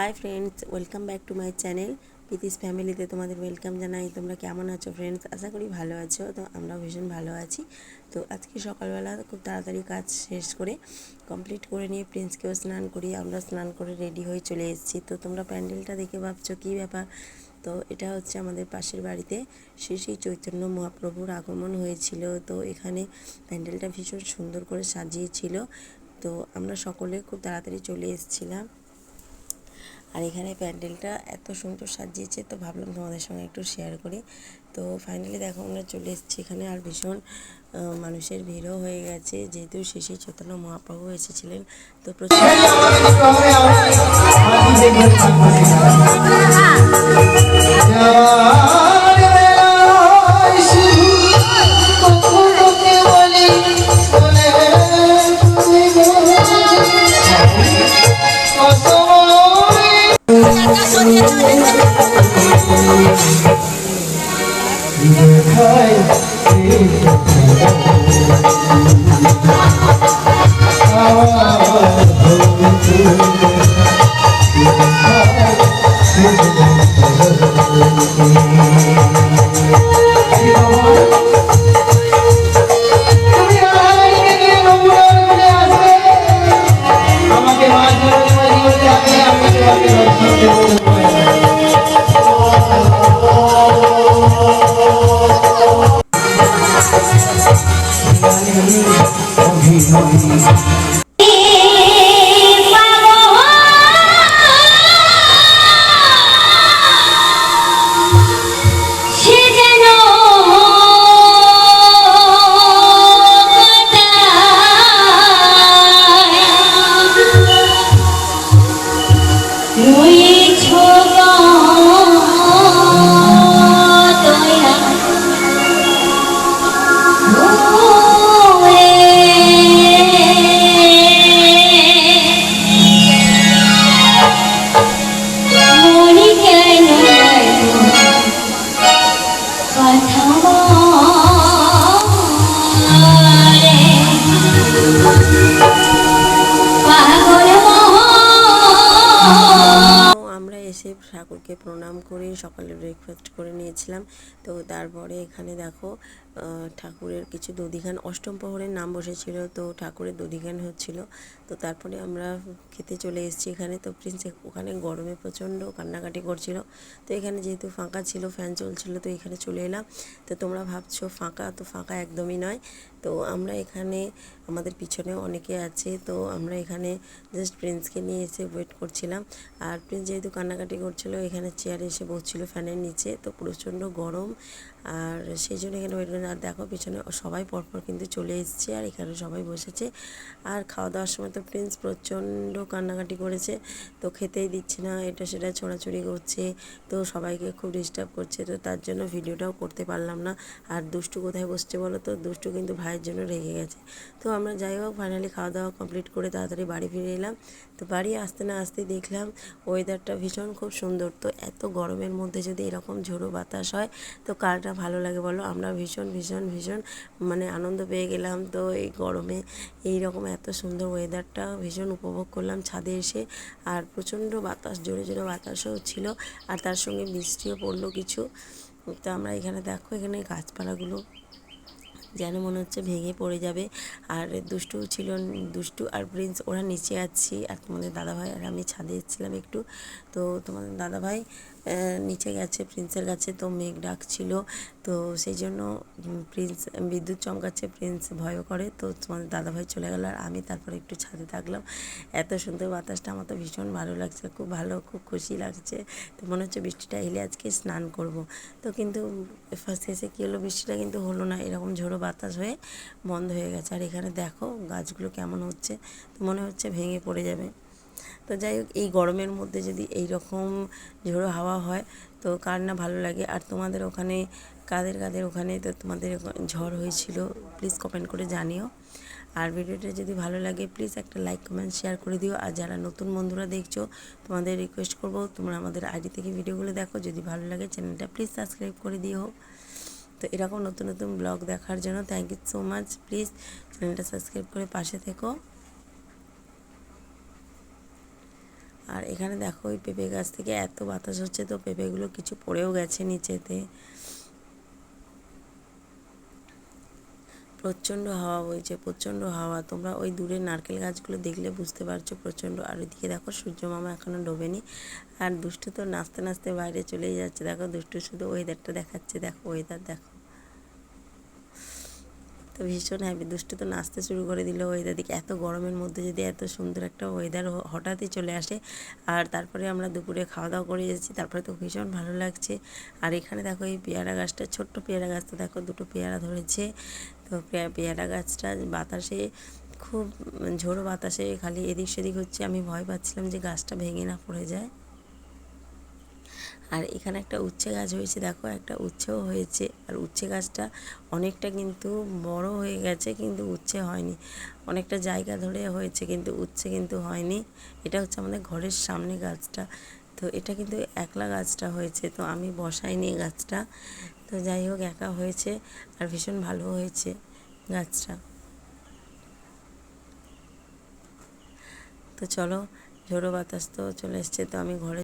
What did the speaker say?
Hi friends welcome back to my channel Preeti's ফ্যামিলিতে তোমাদের welcome জানাই। তোমরা কেমন আছো ফ্রেন্ডস আশা করি ভালো আছো। তো আমরাও ভীষণ ভালো আছি। তো আজকে সকালবেলা খুব তাড়াতাড়ি কাজ শেষ করে কমপ্লিট করে নিয়ে প্রিন্সকেও স্নান করি আমরা স্নান করে রেডি হয়ে চলে এসেছি। তো তোমরা প্যান্ডেলটা দেখে ভাবছ, কী ব্যাপার? তো এটা হচ্ছে আমাদের পাশের বাড়িতে শ্রী শ্রী চৈতন্য মহাপ্রভুর আগমন হয়েছিল। তো এখানে প্যান্ডেলটা ভীষণ সুন্দর করে সাজিয়েছিল। তো আমরা সকলে খুব তাড়াতাড়ি চলে এসেছিলাম। আর এখানে প্যান্ডেলটা এত সুন্দর সাজিয়েছে তো ভাবলাম তোমাদের সঙ্গে একটু শেয়ার করি তো ফাইনালি দেখো আমরা চলে এসেছি এখানে আর ভীষণ মানুষের ভিড়ও হয়ে গেছে যেহেতু শেষে চৈতন্য মহাপ্রভু এসেছিলেন তো প্রচুর ঠাকুরকে প্রণাম করে সকালে ব্রেকফাস্ট করে নিয়েছিলাম। তো তারপরে এখানে দেখো ঠাকুরের কিছু দধিঘান। অষ্টম প্রহরের নাম বসেছিল, তো ঠাকুরের দধিঘান হচ্ছিল। তো তারপরে আমরা খেতে চলে এসেছি এখানে। তো প্রিন্স ওখানে গরমে প্রচণ্ড কান্নাকাটি করছিল। তো এখানে যেহেতু ফাঁকা ছিল ফ্যান চলছিল, তো এখানে চলে এলাম। তো তোমরা ভাবছ ফাঁকা? তো ফাঁকা একদমই নয়। তো আমরা এখানে, আমাদের পিছনে অনেকে আছে, তো আমরা এখানে জাস্ট প্রিন্সকে নিয়ে এসে ওয়েট করছিলাম। আর প্রিন্স যেহেতু কান্নাকাটি করছিল, এখানে চেয়ারে এসে বসছিল ফ্যানের নিচে। তো প্রচণ্ড গরম। আর সেই জন্য এখানে ওয়েট করে আর দেখো, পিছনে সবাই পরপর কিন্তু চলে এসছে আর এখানে সবাই বসেছে। আর খাওয়া দাওয়ার সময় তো প্রিন্স প্রচণ্ড কান্নাকাটি করেছে। তো খেতেই দিচ্ছে না, এটা সেটা ছোড়াছুড়ি করছে। তো সবাইকে খুব ডিস্টার্ব করছে। তো তার জন্য ভিডিওটাও করতে পারলাম না। আর দুষ্টু কোথায় বসছে বলো তো? দুষ্টু কিন্তু ভাইয়ের জন্য রেগে গেছে। তো আমরা যাই হোক ফাইনালি খাওয়া দাওয়া কমপ্লিট করে তাড়াতাড়ি বাড়ি ফিরে এলাম। তো বাড়ি আসতে না আসতেই দেখলাম ওয়েদারটা ভীষণ খুব সুন্দর। তো এত গরমের মধ্যে যদি এরকম ঝোড়ো বাতাস হয়, তো কারটা ভালো লাগে বলো, আমরা ভীষণ ভীষণ ভীষণ মানে আনন্দ পেয়ে গেলাম। তো এই গরমে এই রকম এত সুন্দর ওয়েদারটা ভীষণ উপভোগ করলাম ছাদে এসে। আর প্রচণ্ড বাতাস, জোরে জোরে বাতাসও ছিল। আর তার সঙ্গে বৃষ্টিও পড়ল কিছু। তো আমরা এখানে দেখো, এখানে গাছপালাগুলো যেন মনে হচ্ছে ভেঙে পড়ে যাবে। আর দুষ্টু ছিল, দুষ্টু আর প্রিন্স, ওরা নিচে আছি। আর তোমাদের দাদাভাই আর আমি ছাদে এসেছিলাম একটু। তো তোমাদের দাদাভাই নিচে গেছে প্রিন্সের কাছে তো মেঘ ডাকছিল। তো সেই জন্য প্রিন্স বিদ্যুৎ চমকাচ্ছে প্রিন্স ভয়ও করে। তো তোমাদের দাদাভাই চলে গেল আর আমি তারপরে একটু ছাদে থাকলাম। এত সুন্দর বাতাসটা আমার তো ভীষণ ভালো লাগছে, খুব ভালো, খুব খুশি লাগছে। তো মনে হচ্ছে বৃষ্টিটা এলে আজকে স্নান করব। তো কিন্তু ফার্স্ট এসে কী হলো, বৃষ্টিটা কিন্তু হলো না, এরকম ঝোড়ো বাতাস হয়ে বন্ধ হয়ে গেছে। আর এখানে দেখো গাছগুলো কেমন হচ্ছে, তো মনে হচ্ছে ভেঙে পড়ে যাবে। তো যাই হোক, এই গরমের মধ্যে যদি এই রকম ঝোড়ো হাওয়া হয়, তো কার না ভালো লাগে। আর তোমাদের ওখানে, কাদের কাদের ওখানে, তো তোমাদের ঝড় হয়েছিল প্লিজ কমেন্ট করে জানিও। আর ভিডিওটা যদি ভালো লাগে প্লিজ একটা লাইক কমেন্ট শেয়ার করে দিও। আর যারা নতুন বন্ধুরা দেখছ, তোমাদের রিকোয়েস্ট করব, তোমরা আমাদের আইডি থেকে ভিডিওগুলো দেখো। যদি ভালো লাগে চ্যানেলটা প্লিজ সাবস্ক্রাইব করে দিও। তো এরকম নতুন নতুন ব্লগ দেখার জন্য thank you so much please চ্যানেলটা সাবস্ক্রাইব করে পাশে থেকো। আর এখানে দেখো ওই পেঁপে গাছ থেকে এত বাতাস হচ্ছে তো পেঁপেগুলো কিছু পড়েও গেছে নিচেতে। প্রচণ্ড হাওয়া বইছে, প্রচণ্ড হাওয়া। তোমরা ওই দূরে নারকেল গাছগুলো দেখলে বুঝতে পারছ প্রচণ্ড। আর ওইদিকে দেখো সূর্য মামা এখনও ডোবেনি। আর দুষ্টু তো নাচতে নাচতে বাইরে চলেই যাচ্ছে। দেখো দুষ্টু শুধু ওয়েদারটা দেখাচ্ছে। দেখো ওয়েদার দেখো। তো ভীষণ হ্যাপি দুষ্টু তো নাচতে শুরু করে দিল। ওয়েদার দিকে এত গরমের মধ্যে যদি এত সুন্দর একটা ওয়েদার হঠাৎই চলে আসে। আর তারপরে আমরা দুপুরে খাওয়া দাওয়া করে এসেছি, তারপরে তো ভীষণ ভালো লাগছে। আর এখানে দেখো এই পেয়ারা গাছটা, ছোট্ট পেয়ারা গাছটা দেখো দুটো পেয়ারা ধরেছে। তো পেয়ারা গাছটা বাতাসে খুব ঝোড়ো বাতাসে খালি এদিক সেদিক হচ্ছে। আমি ভয় পাচ্ছিলাম যে গাছটা ভেঙে না পড়ে যায়। আর এখানে একটা উচ্ছে গাছ হয়েছে, দেখো একটা উচ্ছেও হয়েছে। আর উচ্ছে গাছটা অনেকটা কিন্তু বড় হয়ে গেছে, কিন্তু উচ্ছে হয়নি। অনেকটা জায়গা ধরে হয়েছে, কিন্তু উচ্ছে কিন্তু হয়নি। এটা হচ্ছে আমাদের ঘরের সামনে গাছটা। তো এটা কিন্তু একলা গাছটা হয়েছে, তো আমি বসাইনি গাছটা। তো যাই হোক, একা হয়েছে আর ভীষণ ভালো হয়েছে গাছটা। তো চলো, ঝোড়ো বাতাস তো চলে এসছে, তো আমি ঘরে